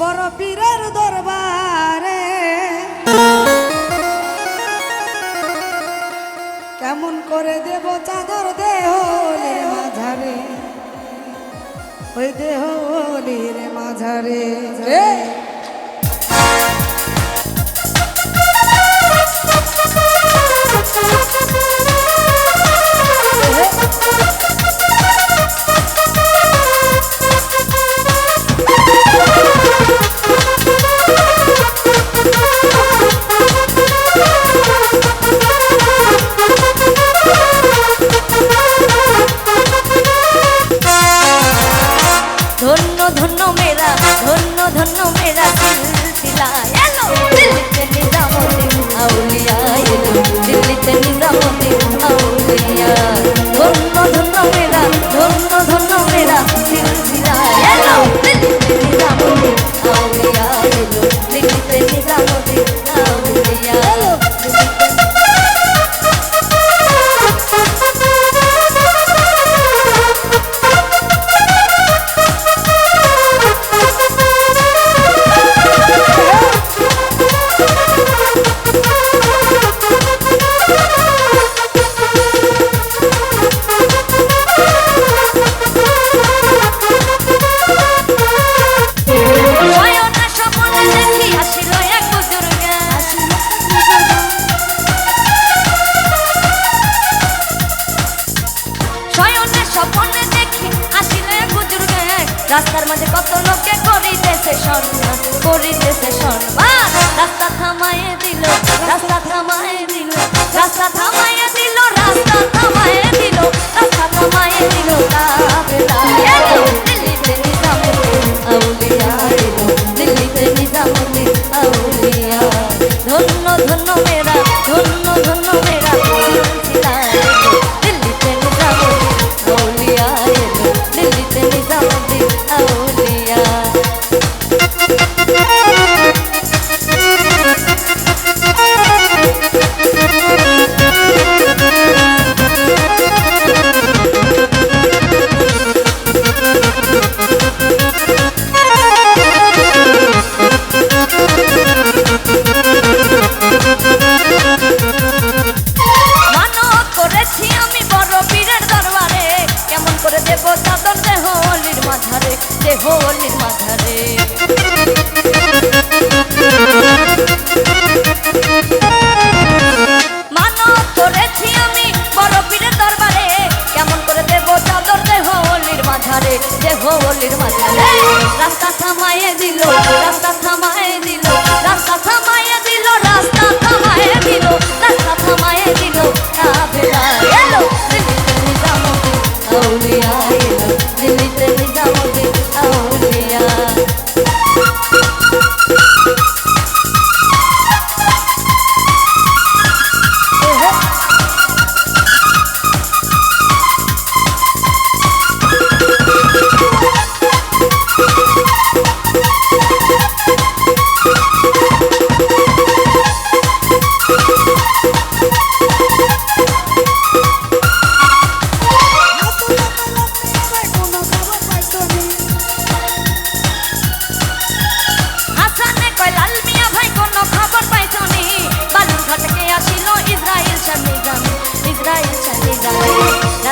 বড় পীরের দরবারে। কেমন করে দেব চাদর দেহ রে মাঝারে? ওই দেহ রে মাঝারে। রাস্তার মাঝে কত লোকে করিতেছে স্বর্ণ করিতেছে স্বর্ণ রাস্তা থামায় দিল, রাস্তা থামায় দিল, রাস্তা আমারে যে হোলির মাঝে রাস্তা থামাইয়ে দিল রাস্তা থামাইয়ে দিল রাস্তা থামাইয়ে দিল